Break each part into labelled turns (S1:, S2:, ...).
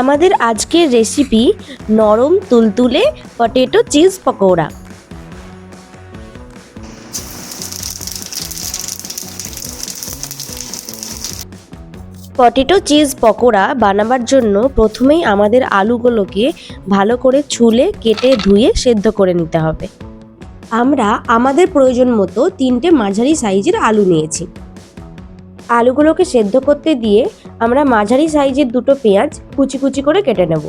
S1: আমাদের আজকের রেসিপি নরম তুলতুলে potato cheese pakora. Potato cheese pakora বানাবার জন্য প্রথমেই আমাদের আলুগুলোকে ভালো করে ছুলে, কেটে, ধুয়ে সেদ্ধ করে নিতে হবে। আমরা আমাদের প্রয়োজন মতো তিনটে মাঝারি সাইজের আলু নিয়েছি। আলুগুলোকে সেদ্ধ করতে দিয়ে আমরা মাঝারি সাইজের দুটো পেঁয়াজ কুচি কুচি করে কেটে নেব।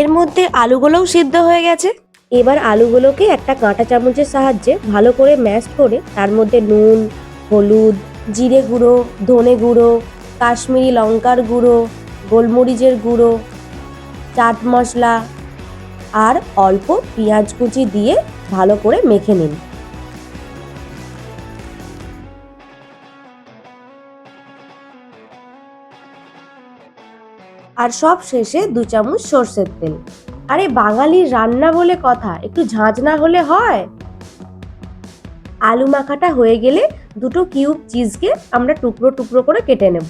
S1: এর মধ্যে আলুগুলোও সিদ্ধ হয়ে গেছে। এবার আলুগুলোকে একটা কাঁটা চামচের সাহায্যে ভালো করে ম্যাশ করে তার মধ্যে নুন, হলুদ, জিরে গুঁড়ো, ধনে গুঁড়ো, কাশ্মীরি লঙ্কার গুঁড়ো, গোলমরিচের গুঁড়ো, চাট মশলা আর অল্প পেঁয়াজ কুচি দিয়ে ভালো করে মেখে নিন। আর সব শেষে দু চামচ সর্ষের তেল। আরে বাঙালির রান্না বলে কথা, একটু ঝাঁঝ না হলে হয়? আলু মাখাটা হয়ে গেলে দুটো কিউব চিজকে আমরা টুকরো টুকরো করে কেটে নেব।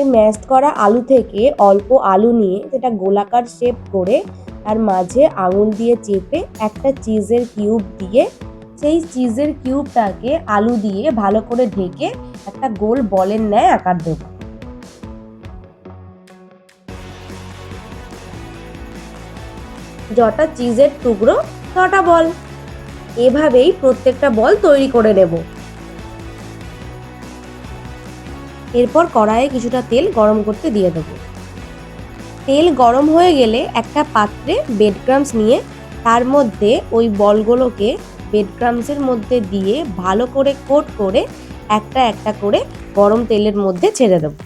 S1: এই ম্যাশ করা আলু থেকে অল্প আলু নিয়ে সেটা গোলাকার শেপ করে, তার মাঝে আঙুল দিয়ে চেপে একটা চিজের কিউব দিয়ে সেই চিজের কিউবটাকে আলু দিয়ে ভালো করে ঢেকে একটা গোল বলের ন্যায় আকার দেব। যটা চিজের টুকরো, তটা বল। এভাবেই প্রত্যেকটা বল তৈরি করে নেব। এরপর কড়াইয়ে কিছুটা তেল গরম করতে দিয়ে দেবো। তেল গরম হয়ে গেলে একটা পাত্রে বেড ক্রামস নিয়ে তার মধ্যে ওই বলগুলোকে বেড ক্রামসের মধ্যে দিয়ে ভালো করে কোট করে একটা একটা করে গরম তেলের মধ্যে ছেড়ে দেবো।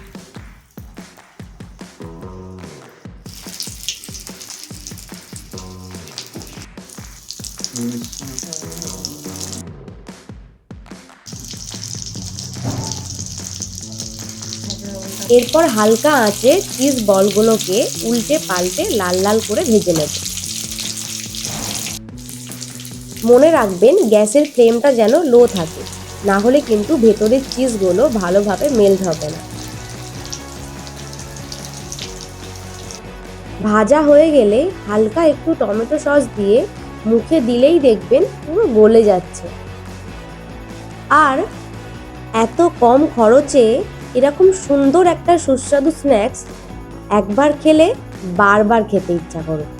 S1: এরপর হালকা আঁচে চিজ বলগুলোকে উল্টে পাল্টে লাল লাল করে ভেজে নেব। মনে রাখবেন, গ্যাসের ফ্লেমটা যেন লো থাকে। না হলে কিন্তু ভেতরের চিজগুলো ভালোভাবে মেল্ট হবে না। ভাজা হয়ে গেলে হালকা একটু টমেটো সস দিয়ে মুখে দিলেই দেখবেন পুরো গলে যাচ্ছে। আর এত কম খরচে এরকম সুন্দর একটা সুস্বাদু স্ন্যাক্স একবার খেলে বারবার খেতে ইচ্ছা করবে